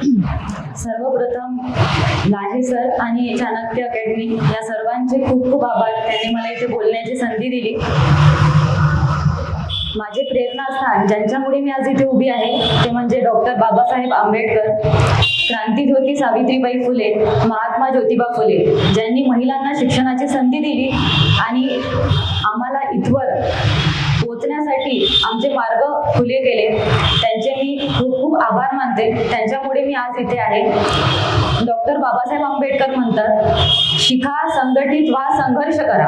सर्वप्रथम लाहे सर आणि चाणक्य अकॅडमी या सर्वांचे खूप खूप आभार. त्यांनी मला इथे बोलण्याची संधी दिली. माझे प्रेरणास्थान ज्यांच्यामुळे मी आज इथे उभी आहे ते म्हणजे डॉक्टर बाबासाहेब आंबेडकर क्रांतीज्योती सावित्रीबाई फुले महात्मा ज्योतिबा फुले ज्यांनी महिलांना शिक्षणाची संधी दिली आणि आम्हाला इथवर पोचण्यासाठी आमचे मार्ग खुले गेले त्यांचे खूप खूप आभार मानते. त्यांच्यामुळे मी आज इथे आहे. डॉक्टर बाबासाहेब आंबेडकर म्हणतात शिका संघटित वा संघर्ष करा.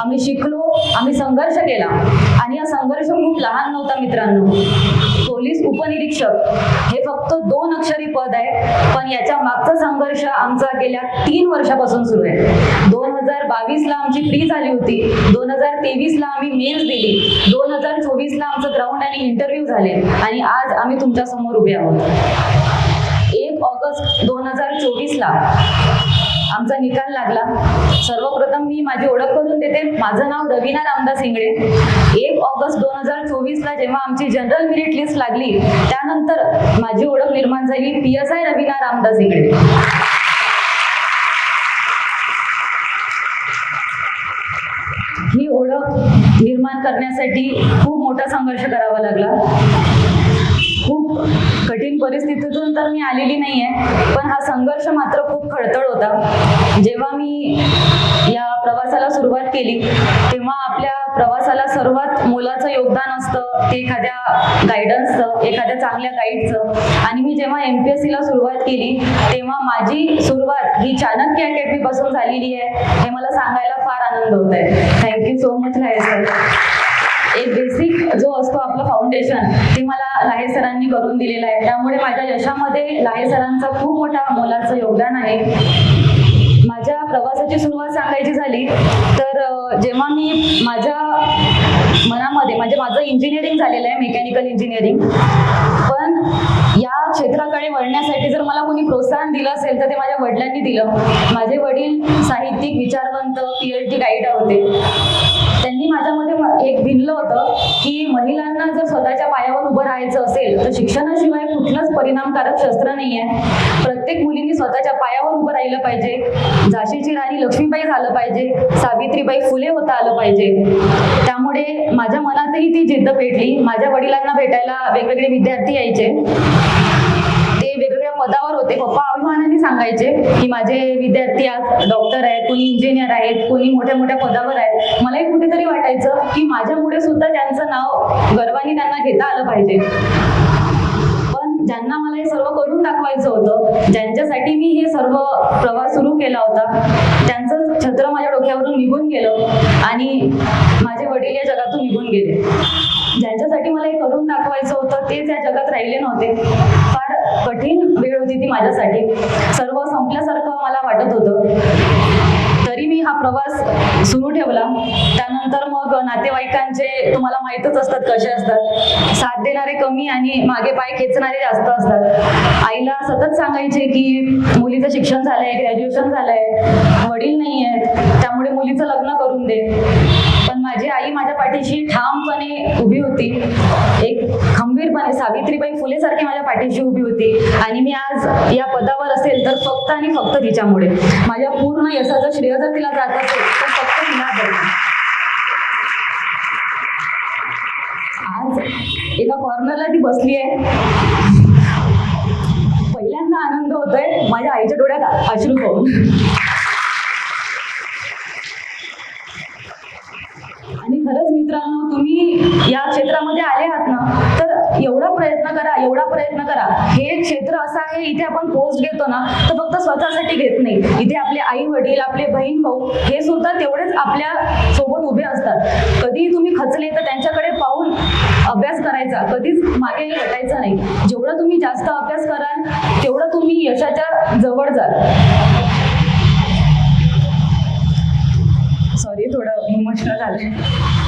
आम्ही शिकलो आम्ही संघर्ष केला. आणि हा संघर्ष खूप लहान नव्हता मित्रांनो. पोलीस उपनिरीक्षक हे फक्त दोन अक्षरी पद आहे पण याच्या मागचा संघर्ष आमचा गेल्या तीन वर्षापासून सुरू आहे. दोन हजार बावीसला आमची प्री झाली होती. दोन हजार तेवीसला आम्ही मेल्स दिली. दोन हजार चोवीसला आमचं ग्राउंड आणि इंटरव्ह्यू झाले. आणि आज आम्ही तुमच्यासमोर उभे आहोत. एक ऑगस्ट दोन हजार चोवीसला आमचा निकाल लागला. सर्वप्रथम मी माझी ओळख करून देते. माझं नाव रवीना रामदास इंगळे. एक ऑगस्ट दोन हजार चोवीसला जेव्हा आमची जनरल मेरिट लिस्ट लागली त्यानंतर माझी ओळख निर्माण झाली P S I Raveena Ramdas Ingle. ही ओळख निर्माण करण्यासाठी खूप मोठा संघर्ष करावा लागला. खूप कठीण परिस्थितीतून तर मी आलेली नाही आहे पण हा संघर्ष मात्र खूप खडतळ होता. जेव्हा मी या प्रवासाला सुरुवात केली तेव्हा आपल्या प्रवासाला सर्वात मोलाचं योगदान असतं ते एखाद्या गायडन्सचं एखाद्या चांगल्या गाईडचं आणि मी जेव्हा एम पी एस सीला सुरुवात केली तेव्हा माझी सुरुवात ही चाणक्य अकॅडमी पासून झालेली आहे हे मला सांगायला फार आनंद होत आहे thank you so much Lahe sir एक बेसिक जो असतो आपलं फाउंडेशन ते मला लाहे सरांनी करून दिलेलं आहे. त्यामुळे माझ्या यशामध्ये लाहे सरांचा खूप मोठा मोलाचं योगदान आहे. माझ्या प्रवासाची सुरुवात सांगायची झाली तर जेव्हा मी माझ्या मनामध्ये म्हणजे माझं इंजिनिअरिंग झालेलं आहे मेकॅनिकल इंजिनिअरिंग पण या क्षेत्राकडे वळण्यासाठी जर मला कोणी प्रोत्साहन दिलं असेल तर ते माझ्या वडिलांनी दिलं. माझे वडील साहित्यिक विचारवंत पी एच डी गाईड होते. माझ्यामध्ये एक भिनलं होतं की महिलांना जर स्वतःच्या पायावर उभं राहायचं असेल तर शिक्षणाशिवाय कुठलंच परिणामकारक शस्त्र नाही आहे प्रत्येक मुलींनी स्वतःच्या पायावर उभं राहिलं पाहिजे. झाशीची राणी लक्ष्मीबाई झालं पाहिजे. सावित्रीबाई फुले होता आलं पाहिजे. त्यामुळे माझ्या मनातही ती जिद्द पेटली. माझ्या वडिलांना भेटायला वेगवेगळे विद्यार्थी यायचे. ते वेगवेगळ्या पदावर होते. पप्पा अभिमानाने सांगायचे की माझे विद्यार्थी आज डॉक्टर आहेत कोणी इंजिनियर आहेत कोणी मोठ्या मोठ्या पदावर आहेत. मलाही कुठेतरी वाटायचं की माझ्यामुळे सुद्धा त्यांचं नाव गर्वाने त्यांना घेता आलं पाहिजे. पण ज्यांना मला हे सर्व करून दाखवायचं होतं ज्यांच्यासाठी मी हे सर्व प्रवास सुरू केला होता त्यांचं छत्र माझ्या डोक्यावरून निघून गेलं आणि माझे वडील या जगातून निघून गेले. ज्यांच्यासाठी मला हे करून दाखवायचं होतं तेच या जगात राहिले नव्हते. फार कठीण वेळ होती ती माझ्यासाठी. सर्व संपल्यासारखं मला वाटत होतं. तरी मी हा प्रवास सुरू ठेवला. त्यानंतर मग नातेवाईकांचे तुम्हाला माहीतच असतात कसे असतात. साथ देणारे कमी आणि मागे पाय खेचणारे जास्त असतात. आईला सतत सांगायचे की मुलीचं शिक्षण झालंय ग्रॅज्युएशन झालंय. वडील नाही आहेत त्यामुळे मुलीचं लग्न करून दे. माझी आई माझ्या पाठीशी ठामपणे उभी होती. एक खंबीरपणे सावित्रीबाई फुले सारखी माझ्या पाठीशी उभी होती. आणि मी आज या पदावर असेल तर फक्त आणि फक्त तिच्यामुळे. माझ्या पूर्ण यशाचं श्रेय जर तिला जात असेल तर फक्त तिला जाईल आज एका कॉर्नरला ती बसली आहे. पहिल्यांदा आनंद होतोय माझ्या आईच्या डोळ्यात अश्रू पाहून आणि खरंच मित्रांनो तुम्ही या क्षेत्रामध्ये आले आहात ना तर एवढा प्रयत्न करा एवढा प्रयत्न करा. हे क्षेत्र असं आहे इथे आपण पोस्ट घेतो ना तर फक्त स्वतःसाठी घेत नाही. इथे आपले आई वडील आपले बहीण भाऊ हे सुद्धा तेवढेच आपल्यासोबत उभे असतात. कधीही तुम्ही खचले तर त्यांच्याकडे पाहून अभ्यास करायचा. कधीच मागे हटायचा नाही. जेवढं तुम्ही जास्त अभ्यास कराल तेवढं तुम्ही यशाच्या जवळ जाल. सॉरी थोडं इमोशनल झालंय.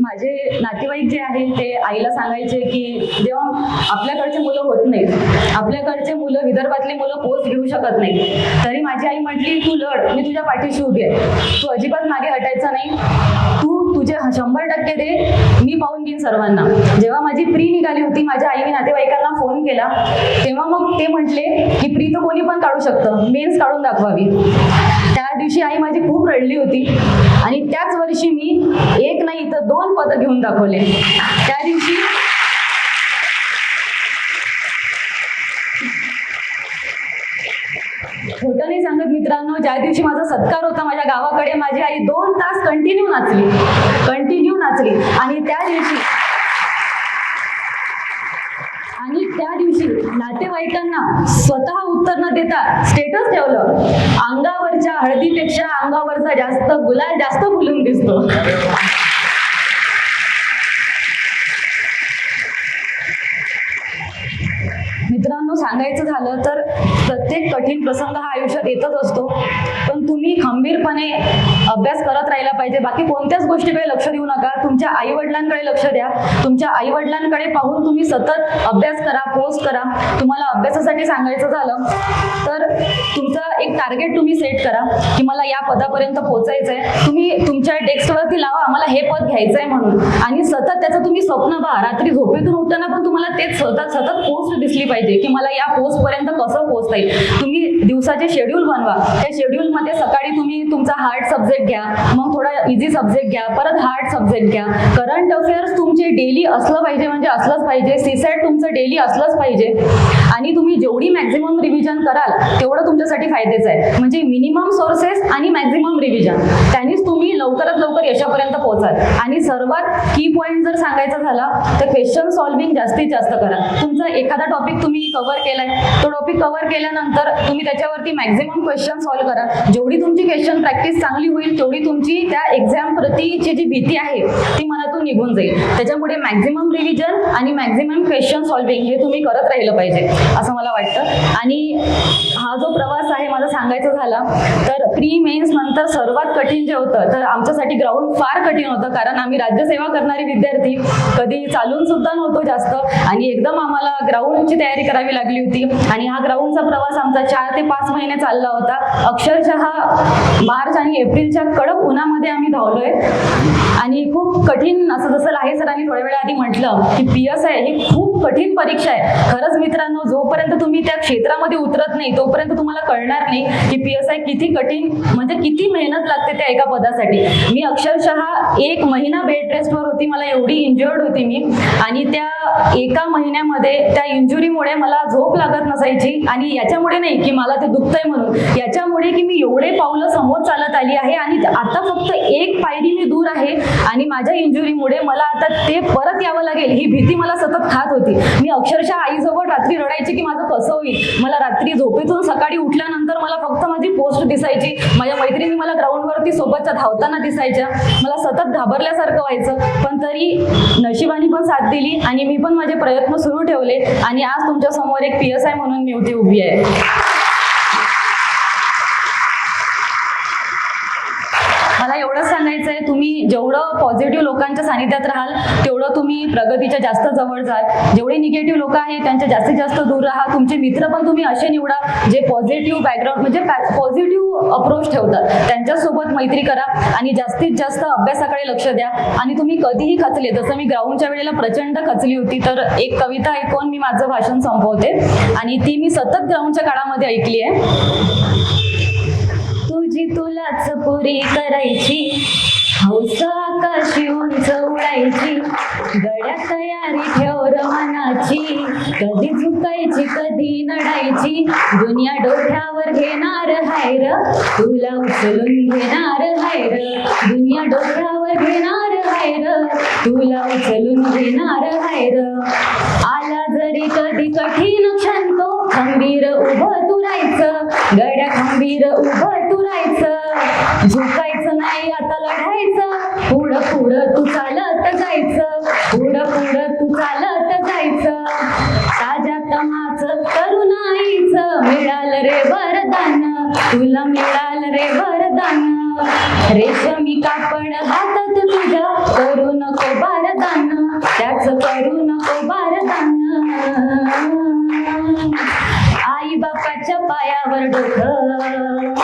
माझे नातेवाईक जे आहेत ते आईला सांगायचे की जेव्हा आपल्याकडचे मुलं होत नाहीत. आपल्याकडचे मुलं विदर्भातली मुलं पोस्ट घेऊ शकत नाही तरी माझी आई म्हटली तू लढ मी तुझ्या पाठीशी उभी आहे. तू अजिबात मागे हटायचं नाही. तू तुझे शंभर टक्के दे. मी पाहून घेईन सर्वांना. जेव्हा माझी प्री निघाली होती माझ्या आईने नातेवाईकांना फोन केला तेव्हा मग ते म्हटले की प्री तर कोणी पण काढू शकतं. मेन्स काढून दाखवावी. त्या दिवशी आई माझी खूप रडली होती. आणि त्याच वर्षी मी एक नाही तर दोन पदं घेऊन दाखवले. त्या दिवशी खोटं नाही सांगत मित्रांनो ज्या दिवशी माझा सत्कार होता माझ्या गावाकडे माझी आई दोन तास कंटिन्यू नाचली. कंटिन्यू नाचली. आणि त्या दिवशी आणि त्या दिवशी नातेवाईकांना स्वतः उत्तर न देता स्टेटस ठेवलं. अंगावरच्या हळदीपेक्षा अंगावरचा जास्त गुलाल जास्त फुलून दिसतो. मित्रांनो सांगायचं झालं तर प्रत्येक कठीण प्रसंग हा आयुष्यात येतच असतो. पण तुम्ही खंबीरपणे अभ्यास करत राहिला पाहिजे. बाकी कोणत्याच गोष्टीकडे लक्ष देऊ नका. तुमच्या आई वडिलांकडे लक्ष द्या. तुमच्या आई वडिलांकडे पाहून तुम्ही सतत अभ्यास करा पोस्ट करा. तुम्हाला अभ्यासासाठी सांगायचं झालं तर तुमचं एक टार्गेट तुम्ही सेट करा की मला या पदापर्यंत पोहोचायचं आहे तुम्ही तुमच्या डेस्कवरती लावा. आम्हाला हे पद घ्यायचं आहे म्हणून. आणि सतत त्याचं तुम्ही स्वप्न पहा. रात्री झोपेतून उठताना पण तुम्हाला तेच सतत सतत पोस्ट दिसली पाहिजे की मला या पोस्ट पर्यंत कसं पोहोचता येईल. तुम्ही दिवसाचे शेड्यूल बनवा. त्या शेड्यूल मध्ये सकाळी तुम्ही तुमचा हार्ड सब्जेक्ट घ्या मग थोडा इझी सब्जेक्ट घ्या परत हार्ड सब्जेक्ट घ्या. करंट अफेअर्स तुमचे डेली असलं पाहिजे म्हणजे असलंच पाहिजे. सीसेट तुमचं डेली असलंच पाहिजे. आणि तुम्ही जेवढी मॅक्झिमम रिव्हिजन कराल तेवढं तुमच्यासाठी फायद्याचं आहे. म्हणजे मिनिमम सोर्सेस आणि मॅक्झिमम रिव्हिजन त्यांनीच तुम्ही लवकरात लवकर यशापर्यंत पोहोचाल. आणि सर्वात की पॉईंट जर सांगायचा झाला तर क्वेश्चन सॉल्विंग जास्तीत जास्त करा. तुमचा एखादा टॉपिक तुम्ही कव्हर केलाय. तो टॉपिक कव्हर केल्यानंतर तुम्ही त्याच्यावरती मॅक्झिमम क्वेश्चन सॉल्व्ह करा. जेवढी तुमची क्वेश्चन प्रॅक्टिस चांगली होईल तेवढी तुमची त्या एक्झाम प्रतीची जी भीती आहे ती मनातून निघून जाईल. त्याच्यामुळे मॅक्झिमम रिव्हिजन आणि मॅक्झिमम क्वेश्चन सॉल्विंग हे तुम्ही करत राहिलं पाहिजे असं मला वाटतं. आणि हा जो सांगायचं झालं तर प्री मेन्स नंतर सर्वात कठीण जे होतं तर आमच्यासाठी ग्राउंड फार कठीण होतं कारण आम्ही राज्यसेवा करणारे विद्यार्थी कधी चालून सुद्धा नव्हतो जास्त. आणि एकदम आम्हाला ग्राउंडची तयारी करावी लागली होती. आणि हा ग्राउंडचा प्रवास आमचा चार ते पाच महिने चालला होता. अक्षरशः मार्च आणि एप्रिलच्या कडक उन्हामध्ये आम्ही धावलोय. आणि खूप कठीण असं जसं लाहे सरांनी थोड्या वेळा आधी म्हटलं की पी एस आय ही खूप कठीण परीक्षा आहे. खरंच मित्रांनो जोपर्यंत तुम्ही त्या क्षेत्रामध्ये उतरत नाही तोपर्यंत तुम्हाला कळणार नाही. की पी एस आय किती कठीण म्हणजे किती मेहनत लागते त्या एका पदासाठी. मी अक्षरशः एक महिना बेड रेस्टवर होती मला एवढी इंजुर्ड होती मी. आणि त्या एका महिन्यामध्ये त्या इंजुरीमुळे मला झोप लागत नसायची. आणि याच्यामुळे नाही की मला ते दुखतंय म्हणून. याच्यामुळे की मी एवढे पावलं समोर चालत आली आहे. आणि आता फक्त एक पायरी मी दूर आहे. आणि माझ्या इंजुरीमुळे मला आता ते परत यावं लागेल. ही भीती मला सतत खात होती. मी अक्षरशः आईसोबत रात्री रडायची की माझं कसं होईल? मला रात्री झोपेतून सकाळी उठल्यानंतर मला फक्त माझी पोस्ट दिसायची. माझ्या मैत्रिणी मला ग्राउंडवरती सोबतच्या धावताना दिसायच्या. मला सतत घाबरल्यासारखं व्हायचं. पण तरी नशिबाने पण साथ दिली आणि मी पण माझे प्रयत्न सुरू ठेवले. आणि आज तुमच्यासमोर एक पी एस आय म्हणून मी उभी आहे. मला एवढंच सांगायचं आहे तुम्ही जेवढं पॉझिटिव्ह लोकांच्या सानिध्यात राहाल तेवढं तुम्ही प्रगतीच्या जास्त जवळ जाल. जेवढे निगेटिव्ह लोक आहेत त्यांच्या जास्तीत जास्त दूर राहा. तुमचे मित्र पण तुम्ही असे निवडा जे पॉझिटिव्ह बॅकग्राऊंड म्हणजे पॉझिटिव्ह अप्रोच ठेवतात. त्यांच्यासोबत मैत्री करा आणि जास्तीत जास्त अभ्यासाकडे लक्ष द्या. आणि तुम्ही कधीही खचले जसं मी ग्राउंडच्या वेळेला प्रचंड खचली होती तर एक कविता ऐकून मी माझं भाषण संपवते. आणि ती मी सतत ग्राउंडच्या काळामध्ये ऐकली आहे तुझी तुलाच पुरी करायची. हौस आकाशी उंच उडायची. गड्या तयारी ठेव र कधी झुकायची कधी नडायची दुनिया डोक्यावर घेणार हाय र तुला उचलून घेणार हाय र दुनिया डोक्यावर घेणार हायर तुला उचलून घेणार हाय र. आला जरी कधी कठीण क्षण तो खंबीर उभं तुरायचं राहायचं गड्या खंबीर उभं तुरायचं. राहायचं झुकायचं नाही आता लढायचं पुढं पुढं तू चालत जायचं पुढं पुढं तरुणाईचं मिळालं रे वरदान. तुला मिळाल रे वरदान. रेशमी कापड हातात तुझ्या करू नको बारदान. त्याच करू नको बारदान. आई बापाच्या पायावर डोकं.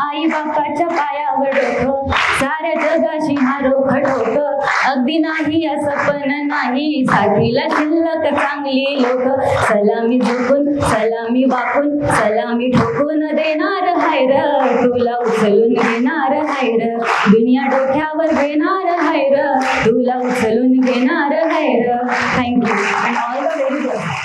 आई बापाच्या पायावर डोकं. साऱ्या जगाशी मारो खडो अगदी नाही असं पण नाही साठीला शिल्लक चांगली लोक. सलामी झोपून सलामी वाकून सलामी ठोकून देणार हायर तुला उचलून घेणार हायर दुनिया डोक्यावर घेणार हायर तुला उचलून घेणार higher thank you and all the very